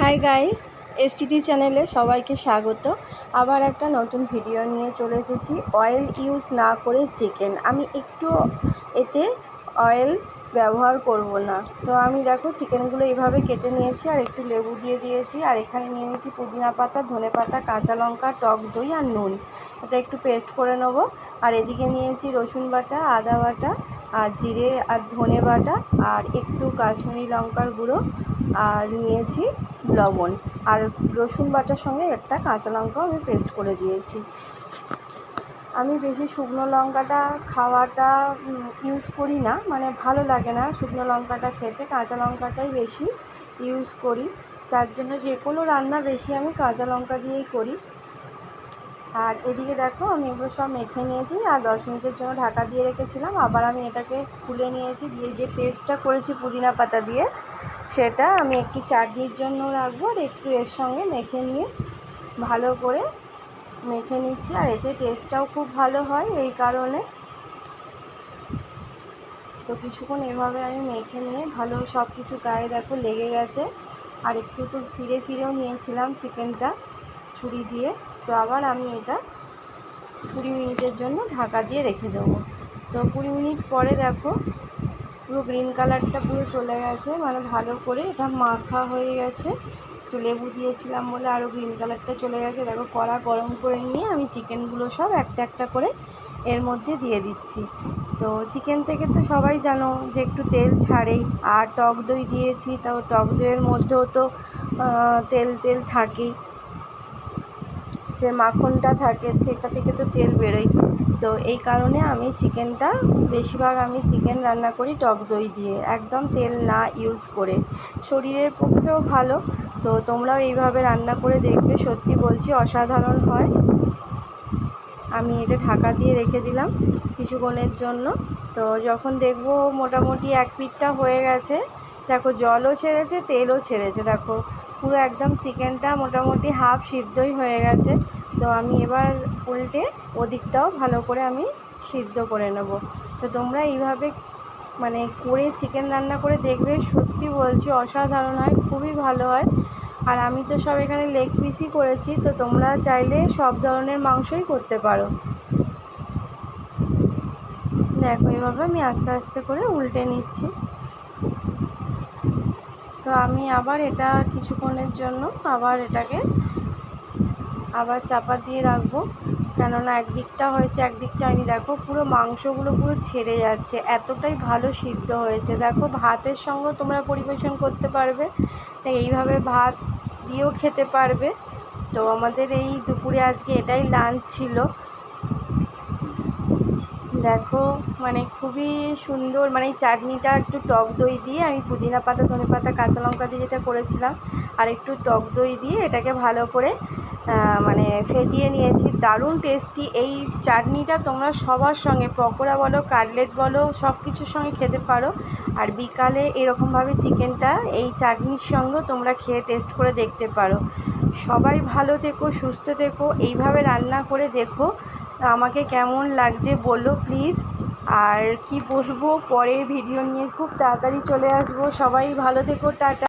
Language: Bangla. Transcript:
হাই গাইস এসটিডি চ্যানেলে সবাইকে স্বাগত। আবার একটা নতুন ভিডিও নিয়ে চলে এসেছি। অয়েল ইউজ না করে চিকেন আমি একটু এতে অয়েল ব্যবহার করব না। তো আমি দেখো চিকেনগুলো এইভাবে কেটে নিয়েছি আর একটু লেবু দিয়ে দিয়েছি। আর এখানে নিয়ে নিয়েছি পুদিনা পাতা, ধনে পাতা, কাঁচা লঙ্কা, টক দই আর নুন। এটা একটু পেস্ট করে নেব। আর এদিকে নিয়েছি রসুন বাটা, আদা বাটা, আর জিরে আর ধনে বাটা, আর একটু কাশ্মীরি লঙ্কার গুঁড়ো। আর নিয়েছি লবণ আর রসুন বাটার সঙ্গে একটা কাঁচা লঙ্কাও আমি পেস্ট করে দিয়েছি। আমি বেশি শুকনো লঙ্কাটা খাওয়াটা ইউজ করি না মানে ভালো লাগে না শুকনো লঙ্কাটা খেতে, কাঁচা লঙ্কাটাই বেশি ইউজ করি। তার জন্য যে কোনো রান্না বেশি আমি কাঁচা লঙ্কা দিয়েই করি। আর এদিকে দেখো আমি এগুলো সব মেখে নিয়েছি আর দশ মিনিটের জন্য ঢাকা দিয়ে রেখেছিলাম। আবার আমি এটাকে খুলে নিয়েছি, দিয়ে যে পেস্টটা করেছি পুদিনা পাতা দিয়ে সেটা আমি একটু চাটনির জন্য রাখব আর একটু এর সঙ্গে মেখে নিয়ে ভালো করে মেখে নিচ্ছি আর এতে টেস্টটাও খুব ভালো হয় এই কারণে। তো কিছুক্ষণ এভাবে আমি মেখে নিয়ে ভালো সব কিছু গায়ে দেখো লেগে গেছে। আর একটু তো চিড়ে চিড়েও নিয়েছিলাম চিকেনটা ছুরি দিয়ে। তো আবার আমি এটা কুড়ি মিনিটের জন্য ঢাকা দিয়ে রেখে দেবো। তো কুড়ি মিনিট পরে দেখো পুরো গ্রিন কালারটা পুরো চলে গেছে মানে ভালো করে এটা মাখা হয়ে গেছে। একটু লেবু দিয়েছিলাম বলে আরও গ্রিন কালারটা চলে গেছে। দেখো কড়া গরম করে নিয়ে আমি চিকেনগুলো সব একটা একটা করে এর মধ্যে দিয়ে দিচ্ছি। তো চিকেন থেকে তো সবাই জানো যে একটু তেল ছাড়েই। আর টক দই দিয়েছি তাও টক দইয়ের মধ্যেও তো তেল তেল থাকেই। যে মাখনটা থাকে, সেটা থেকে তো তেল বেরোয়। তো এই কারণে আমি চিকেনটা, বেশিরভাগ আমি চিকেন রান্না করি টক দই দিয়ে। একদম তেল না ইউজ করে। শরীরের পক্ষেও ভালো। তো তোমরাও এইভাবে রান্না করে দেখবে, সত্যি বলছি, অসাধারণ হয়। আমি এটা ঢাকা দিয়ে রেখে দিলাম কিছুক্ষণের জন্য। তো যখন দেখব মোটামুটি এক পিঠটা হয়ে গেছে, দেখো জলও ছেড়েছে, তেলও ছেড়েছে। দেখো পুরো একদম চিকেনটা মোটামুটি হাফ সিদ্ধই হয়ে গেছে। তো আমি এবার উল্টে ওদিকটাও ভালো করে আমি সিদ্ধ করে নেব। তো তোমরা এইভাবে মানে করে চিকেন রান্না করে দেখবে, সত্যি বলছি অসাধারণ হয়, খুবই ভালো হয়। আর আমি তো সব এখানে লেগ পিসই করেছি, তো তোমরা চাইলে সব ধরনের মাংসই করতে পারো। দেখো, এভাবে আমি আস্তে আস্তে করে উল্টে নিচ্ছি। তো আমি আবার এটা কিছুক্ষণের জন্য আবার এটাকে আবার চাপা দিয়ে রাখব। কেননা একদিকটা হয়েছে, একদিকটা আমি দেখো, পুরো মাংসগুলো পুরো ছেড়ে যাচ্ছে। এতটাই ভালো সিদ্ধ হয়েছে। দেখো, ভাতের সঙ্গে তোমরা পরিবেশন করতে পারবে। এইভাবে ভাত দিয়েও খেতে পারবে। তো আমাদের এই দুপুরে আজকে এটাই লাঞ্চ ছিল। দেখো মানে খুবই সুন্দর মানে এই চাটনিটা একটু টক দই দিয়ে আমি পুদিনা পাতা, ধনে পাতা, কাঁচা লঙ্কা দিয়ে যেটা করেছিলাম, আর একটু টক দই দিয়ে এটাকে ভালো করে মানে ফেটিয়ে নিয়েছি। দারুণ টেস্টি এই চাটনিটা তোমরা সবার সঙ্গে, পকোড়া বলো, কাটলেট বলো সব কিছুর সঙ্গে খেতে পারো। আর বিকালে এরকমভাবে চিকেনটা এই চাটনির সঙ্গেও তোমরা খেয়ে টেস্ট করে দেখতে পারো। সবাই ভালো থেকো, সুস্থ থেকো, এইভাবে রান্না করে দেখো। আমাকে কেমন লাগছে বলো প্লিজ আর কি বলব, পরের ভিডিও নিয়ে খুব তাড়াতাড়ি চলে আসব। সবাই ভালো থেকো, টাটা।